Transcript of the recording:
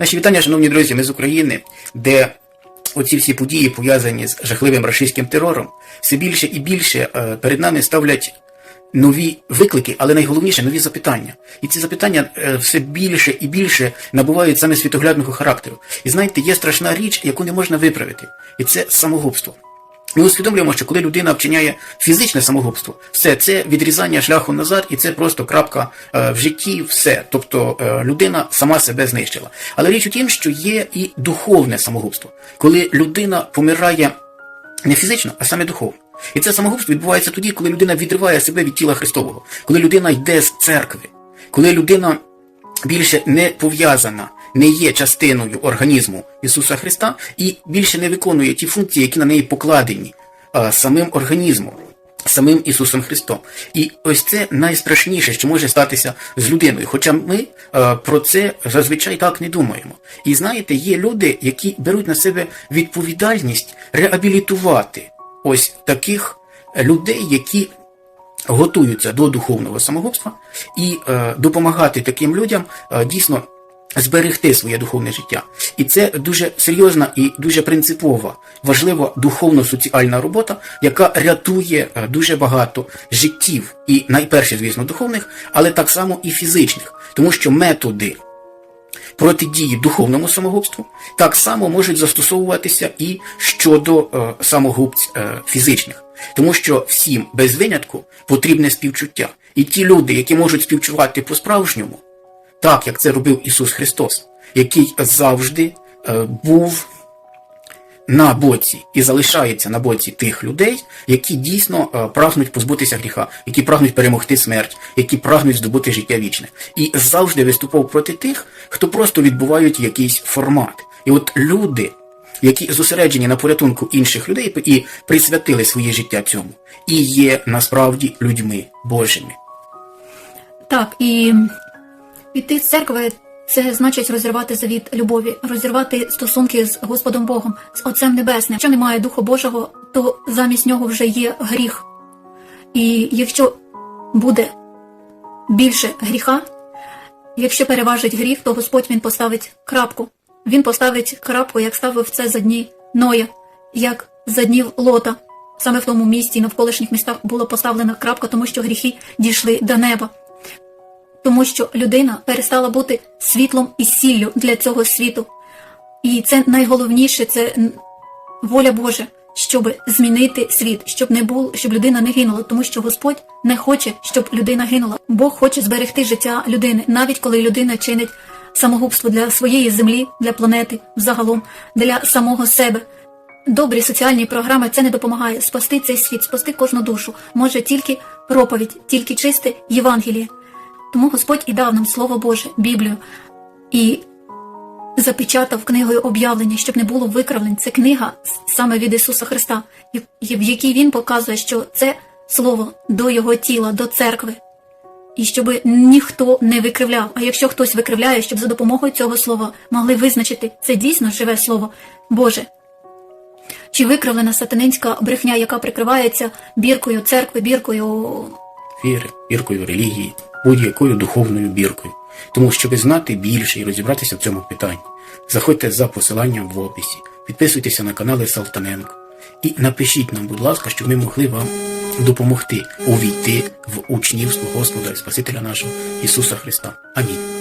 Наші вітання, шановні друзі, ми з України, де оці всі події, пов'язані з жахливим рашистським терором, все більше і більше е, перед нами ставлять нові виклики, але найголовніше нові запитання. І ці запитання е, все більше і більше набувають саме світоглядного характеру. І знаєте, є страшна річ, яку не можна виправити, і це самогубство. Ми усвідомлюємо, що коли людина вчиняє фізичне самогубство, все це відрізання шляху назад, і це просто крапка е, в житті, все. Тобто е, людина сама себе знищила. Але річ у тім, що є і духовне самогубство, коли людина помирає не фізично, а саме духовно. І це самогубство відбувається тоді, коли людина відриває себе від тіла Христового, коли людина йде з церкви, коли людина більше не пов'язана, не є частиною організму Ісуса Христа і більше не виконує ті функції, які на неї покладені самим організмом, самим Ісусом Христом. І ось це найстрашніше, що може статися з людиною. Хоча ми а, про це зазвичай так не думаємо. І знаєте, є люди, які беруть на себе відповідальність реабілітувати ось таких людей, які готуються до духовного самогубства і е, допомагати таким людям е, дійсно зберегти своє духовне життя. І це дуже серйозна і дуже принципова, важлива духовно-соціальна робота, яка рятує е, дуже багато життів, і найперше, звісно, духовних, але так само і фізичних, тому що методи протидії духовному самогубству так само можуть застосовуватися і щодо е, самогубць е, фізичних, тому що всім без винятку потрібне співчуття. І ті люди, які можуть співчувати по-справжньому, так як це робив Ісус Христос, який завжди е, був на боці і залишається на боці тих людей, які дійсно е, прагнуть позбутися гріха, які прагнуть перемогти смерть, які прагнуть здобути життя вічне. І завжди виступав проти тих, хто просто відбувають якийсь формат. І от люди, які зосереджені на порятунку інших людей і присвятили своє життя цьому, і є насправді людьми Божими. Так, і піти з церкви це значить розірвати завіт любові, розірвати стосунки з Господом Богом, з Отцем Небесним. Якщо немає Духа Божого, то замість нього вже є гріх. І якщо буде більше гріха, якщо переважить гріх, то Господь він поставить крапку. Він поставить крапку, як ставив це за дні Ноя, як за днів Лота. Саме в тому місці навколишніх містах була поставлена крапка, тому що гріхи дійшли до неба тому що людина перестала бути світлом і сіллю для цього світу. І це найголовніше це воля Божа, щоб змінити світ, щоб не було, щоб людина не гинула, тому що Господь не хоче, щоб людина гинула. Бог хоче зберегти життя людини, навіть коли людина чинить самогубство для своєї землі, для планети, взагалом, для самого себе. Добрі соціальні програми це не допомагає спасти цей світ, спасти кожну душу. Може тільки проповідь, тільки чисте Євангеліє. Тому Господь і дав нам Слово Боже, Біблію, і запечатав книгою об'явлення, щоб не було викривлень. Це книга саме від Ісуса Христа, в якій Він показує, що це слово до Його тіла, до церкви. І щоб ніхто не викривляв. А якщо хтось викривляє, щоб за допомогою цього слова могли визначити, це дійсно живе слово Боже. Чи викривлена сатанинська брехня, яка прикривається біркою церкви, біркою віри, біркою релігії, будь-якою духовною біркою. Тому, щоб знати більше і розібратися в цьому питанні, заходьте за посиланням в описі, підписуйтеся на канали Салтаненко і напишіть нам, будь ласка, щоб ми могли вам допомогти увійти в учнівство Господа і Спасителя нашого Ісуса Христа. Амінь.